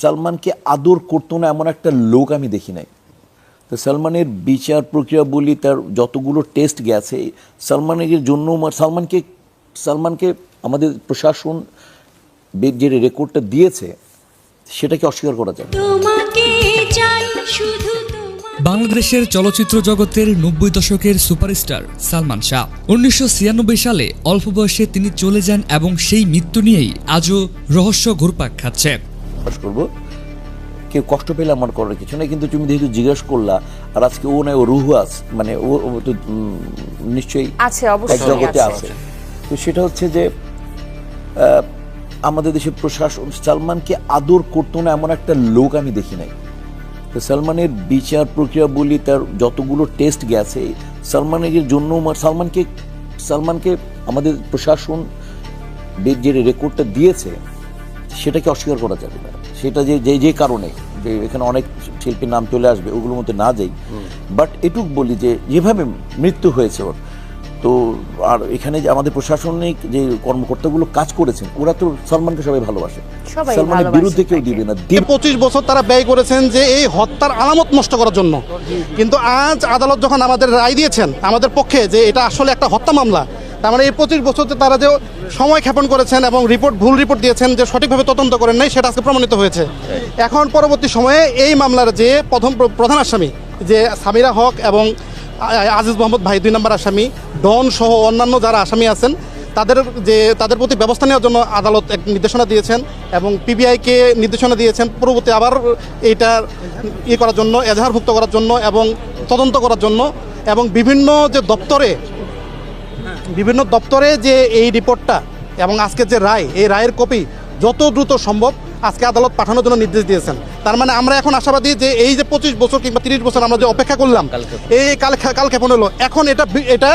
সালমানকে আদর করতো না এমন একটা লোক আমি দেখি নাই। তো সালমানের বিচার প্রক্রিয়া বলি তার যতগুলো টেস্ট গেছে সালমানের জন্য সালমানকে সালমানকে আমাদের প্রশাসন যে রেকর্ডটা দিয়েছে সেটাকে অস্বীকার করা যাবে না। তোমাকে চাই শুধু তোমার। বাংলাদেশের চলচ্চিত্র জগতের নব্বই দশকের সুপারস্টার সালমান শাহ। উনিশশো ছিয়ানব্বই সালে অল্প বয়সে তিনি চলে যান এবং সেই মৃত্যু নিয়েই আজও রহস্য ঘুরপাক খাচ্ছে। বিশ্বাস করব। কেউ কষ্ট পেলে আমার করার কিছু নেই কিন্তু তুমি যেহেতু জিজ্ঞেস করলা আর আজকে ও নয় ও রুহু আস মানে ও তো নিশ্চয়ই আছে, অবশ্যই। জগতে আছে। তো সেটা হচ্ছে যে আমাদের দেশের প্রশাসন সালমানকে আদর করতো না এমন একটা লোক আমি দেখি নাই। তো সালমানের বিচার প্রক্রিয়া বলি তার যতগুলো টেস্ট গেছে সালমানের জন্য সালমানকে সালমানকে আমাদের প্রশাসন যে রেকর্ডটা দিয়েছে সেটাকে অস্বীকার করা যাবে না। সেটা যে যে যে কারণে যে এখানে অনেক শিল্পীর নাম চলে আসবে ওগুলোর মধ্যে না যাই। বাট এটুক বলি যে যেভাবে মৃত্যু হয়েছে ওর তো আর এখানে যে আমাদের প্রশাসনিক যে কর্মকর্তাগুলো কাজ করেছেন ওরা তো সলমানকে সবাই ভালোবাসে। সলমানের বিরুদ্ধে কেউ দিবে না। পঁচিশ বছর তারা ব্যয় করেছেন যে এই হত্যার আলামত নষ্ট করার জন্য। কিন্তু আজ আদালত যখন আমাদের রায় দিয়েছেন আমাদের পক্ষে যে এটা আসলে একটা হত্যা মামলা তার মানে এই পঁচিশ বছরতে তারা যে সময় ক্ষেপণ করেছেন এবং রিপোর্ট, ভুল রিপোর্ট দিয়েছেন, যে সঠিকভাবে তদন্ত করেন নাই, সেটা আজকে প্রমাণিত হয়েছে। এখন পরবর্তী সময়ে এই মামলার যে প্রথম প্রধান আসামি, যে সামিরা হক এবং আজিজ মোহাম্মদ ভাই, দুই নম্বর আসামি, ডন সহ অন্যান্য যারা আসামি আছেন, তাদের যে, তাদের প্রতি ব্যবস্থা নেওয়ার জন্য আদালত এক নির্দেশনা দিয়েছেন এবং পিবিআইকে নির্দেশনা দিয়েছেন পরবর্তী আবার এইটা ইয়ে করার জন্য, এজাহারভুক্ত করার জন্য এবং তদন্ত করার জন্য এবং বিভিন্ন যে দপ্তরে বিভিন্ন দপ্তরে যে এই রিপোর্টটা এবং আজকের যে রায় এই রায়ের কপি যত দ্রুত সম্ভব আজকে আদালত পাঠানোর জন্য নির্দেশ দিয়েছেন। তার মানে আমরা এখন আশাবাদী যে এই যে পঁচিশ বছর কিংবা তিরিশ বছর আমরা যে অপেক্ষা করলাম এই কাল কাল ক্ষেপণ হলো এখন এটা এটা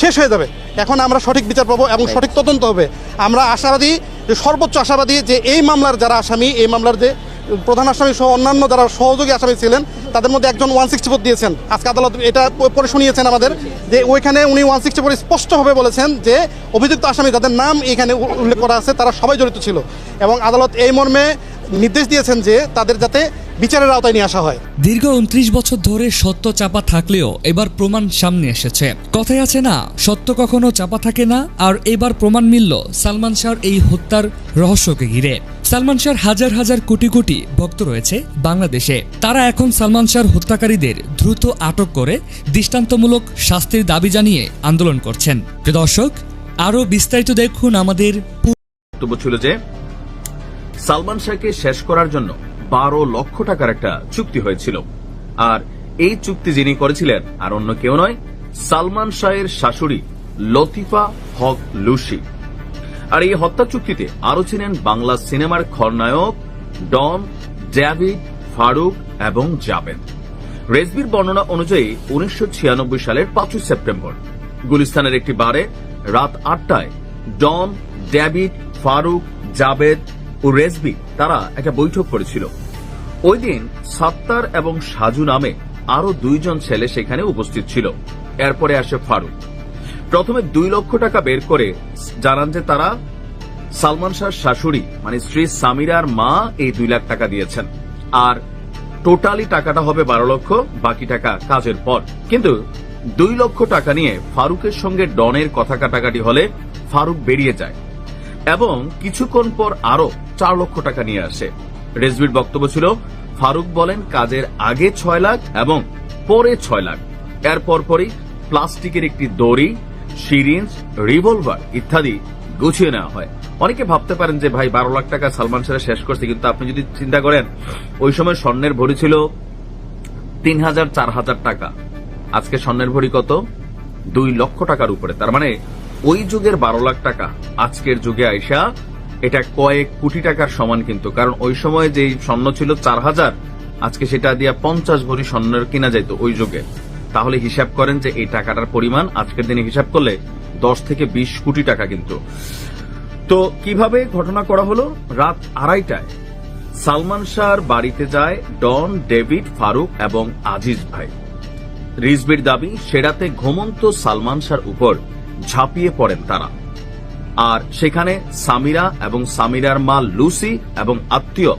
শেষ হয়ে যাবে। এখন আমরা সঠিক বিচার পাবো এবং সঠিক তদন্ত হবে। আমরা আশাবাদী যে সর্বোচ্চ আশাবাদী যে এই মামলার যারা আসামি এই মামলার যে প্রধান আসামি সহ অন্যান্য যারা সহযোগী আসামি ছিলেন, তাদের মধ্যে একজন ওয়ান সিক্সটি ফোর দিয়েছেন। আজকে আদালত এটা পরে শুনিয়েছেন আমাদের যে ওইখানে উনি ওয়ান সিক্সটি ফোর স্পষ্টভাবে বলেছেন যে অভিযুক্ত আসামি যাদের নাম এখানে উল্লেখ করা আছে, তারা সবাই জড়িত ছিল। এবং আদালত এই মর্মে নির্দেশ দিয়েছেন যে তাদের যাতে বিচারের আওতায় নিয়ে আসা হয়। দীর্ঘ উনত্রিশ বছর ধরে সত্য চাপা থাকলেও এবার প্রমাণ সামনে এসেছে। কথায় আছে না, সত্য কখনো চাপা থাকে না, আর এবার প্রমাণ মিলল সালমান শাহর এই হত্যার রহস্যকে ঘিরে। সালমান শাহর হাজার হাজার কোটি কোটি ভক্ত রয়েছে বাংলাদেশে। তারা এখন সালমান শাহর হত্যাকারীদের দ্রুত আটক করে দৃষ্টান্তমূলক শাস্তির দাবি জানিয়ে আন্দোলন করছেন। দর্শক, আরও বিস্তারিত দেখুন আমাদের বক্তব্য ছিল যে, সালমান শাহকে শেষ করার জন্য বারো লক্ষ টাকার একটা চুক্তি হয়েছিল। আর এই চুক্তি যিনি করেছিলেন, আর অন্য কেউ নয়, সালমান শাহের শাশুড়ি লতিফা হক লুসি আর এই হত্যা চুক্তিতে আরও ছিলেন বাংলা সিনেমার খলনায়ক ডন, ড্যাভিড, ফারুক এবং জাবেদ রেজবির বর্ণনা অনুযায়ী উনিশশো ছিয়ানব্বই সালের পাঁচই সেপ্টেম্বর। গুলিস্তানের একটি বারে রাত আটটায় ডন, ড্যাভিড, ফারুক জাবেদ ও রেজবি তারা একটা বৈঠক করেছিল। ওই দিন সাত্তার এবং সাজু নামে আরও দুইজন ছেলে সেখানে উপস্থিত ছিল। এরপরে আসে ফারুক। প্রথমে দুই লক্ষ টাকা বের করে জানান যে তারা সালমান শাহর শাশুড়ি মানে স্ত্রী সামিরার মা, এই দুই লাখ টাকা দিয়েছেন। আর টোটালি টাকাটা হবে বারো লক্ষ, বাকি টাকা কাজের পর। কিন্তু দুই লক্ষ টাকা নিয়ে ফারুকের সঙ্গে ডনের কথা কাটাকাটি হলে ফারুক বেরিয়ে যায়। এবং কিছুক্ষণ পর আরও চার লক্ষ টাকা নিয়ে আসে। রেজবির বক্তব্য ছিল, ফারুক বলেন কাজের আগে ছয় লাখ এবং পরে ছয় লাখ। এর পরপরই প্লাস্টিকের একটি দড়ি সিরিঞ্জ, রিভলভার ইত্যাদি গুছিয়ে নেওয়া হয়। অনেকে ভাবতে পারেন যে, ভাই, বারো লাখ টাকা সালমান শাহ শেষ করছে। কিন্তু আপনি যদি চিন্তা করেন, ওই সময় স্বর্ণের ভরি ছিল তিন হাজার চার হাজার টাকা। আজকে স্বর্ণের ভরি কত? দুই লক্ষ টাকার উপরে। তার মানে ওই যুগের বারো লাখ টাকা আজকের যুগে আইসা, এটা কয়েক কোটি টাকার সমান কিন্তু। কারণ ওই সময় যে স্বর্ণ ছিল চার হাজার, আজকে সেটা দিয়ে পঞ্চাশ ভরি স্বর্ণের কিনা যাইতো ওই যুগে। তাহলে হিসাব করেন যে এই টাকাটার পরিমাণ আজকের দিনে হিসাব করলে দশ থেকে বিশ কোটি টাকা কিন্তু। তো কীভাবে ঘটনা করা হলো? রাত আড়াইটায় সালমান শাহর বাড়িতে যায় ডন, ডেভিড, ফারুক এবং আজিজ ভাই। রিজবির দাবি, সেরাতে ঘুমন্ত সালমান শাহর উপর ঝাঁপিয়ে পড়েন তারা। আর সেখানে সামিরা এবং সামিরার মা লুসি এবং আত্মীয়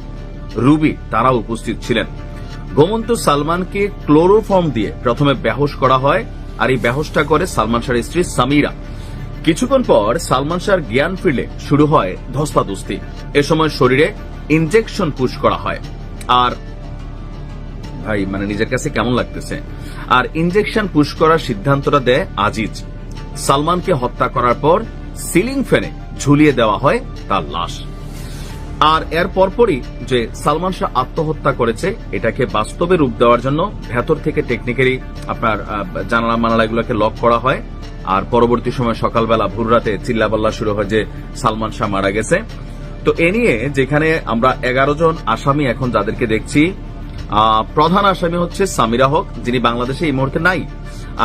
রুবি তারা উপস্থিত ছিলেন। গোমন্ত সালমানকে ক্লোরোফর্ম দিয়ে প্রথমে বেহোশ করা হয়, আর এই বেহোশটা করে সালমান শাহর স্ত্রী সামিরা। কিছুক্ষণ পর সালমান শাহর জ্ঞান ফিরলে শুরু হয় ধস্তাধস্তি। এ সময় শরীরে ইনজেকশন পুশ করা হয়। আর ভাই মানে নিজের কাছে কেমন লাগতেছে? আর ইনজেকশন পুশ করার সিদ্ধান্তটা দেয় আজিজ। সালমানকে হত্যা করার পর সিলিং ফ্যানে ঝুলিয়ে দেওয়া হয় তার লাশ। আর এর পরপরই যে সালমান শাহ আত্মহত্যা করেছে, এটাকে বাস্তবে রূপ দেওয়ার জন্য ভেতর থেকে টেকনিক্যালি আপনার জানালা মানালাগুলোকে লক করা হয়। আর পরবর্তী সময় সকালবেলা ভোর রাতে চিল্লাপাল্লা শুরু হয় যে সালমান শাহ মারা গেছে। তো এ নিয়ে যেখানে আমরা এগারো জন আসামি এখন যাদেরকে দেখছি প্রধান আসামি হচ্ছে সামিরা হক, যিনি বাংলাদেশে এই মুহূর্তে নাই।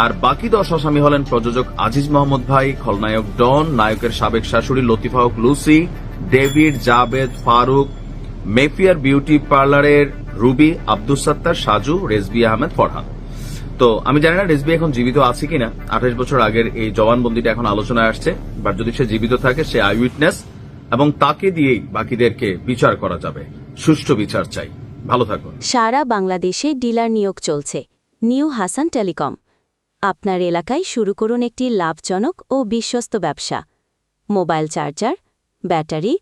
আর বাকি দশ আসামি হলেন প্রযোজক আজিজ মোহাম্মদ ভাই, খলনায়ক ডন, নায়কের সাবেক শাশুড়ি Latifa Haque Lucy David Javed Farooq, Mayfair beauty পার্লারের রুবি আব্দুল সত্তার, সাজু, রেজবি আহমেদ, ফরহাদ। তো আমি জানি না রেজবি এখন জীবিত আছে কিনা। আঠাশ বছর আগের এই জবানবন্দিটা এখন আলোচনায় আসছে বাট যদি সে জীবিত থাকে, সে আই উইটনেস এবং তাকে দিয়েই বাকিদেরকে বিচার করা যাবে। সুষ্ঠু বিচার চাই। ভালো থাকুন। সারা বাংলাদেশে ডিলার নিয়োগ চলছে। New Hasan telecom. আপনার এলাকায় শুরু করুন একটি লাভজনক ও বিশ্বস্ত ব্যবসা। Mobile charger battery,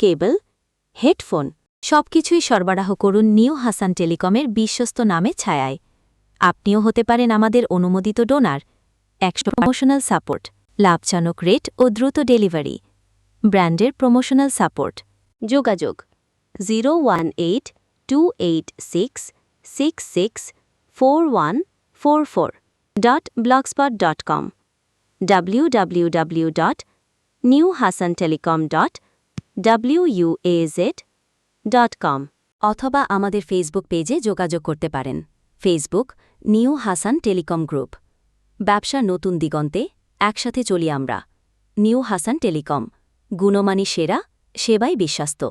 cable, headphone, সবকিছুই সরবরাহ করুন নিউ হাসান টেলিকমের বিশ্বস্ত নামে ছায়ায়। আপনিও হতে পারেন আমাদের অনুমোদিত ডোনার। একশো প্রমোশনাল সাপোর্ট লাভজনক রেট ও দ্রুত ডেলিভারি। ব্র্যান্ডের প্রমোশনাল সাপোর্ট যোগাযোগ zero one eight two eight six six six four one four four dot blogspot dot com W W W dot new Hasan telecom dot W U A Z com অথবা আমাদের Facebook পেজে যোগাযোগ করতে পারেন। Facebook new Hasan telecom group ব্যবসা নতুন দিগন্তে, একসাথে চলি আমরা। নিউ হাসান টেলিকম গুণমানী সেরা, সেবাই বিশ্বাস্ত।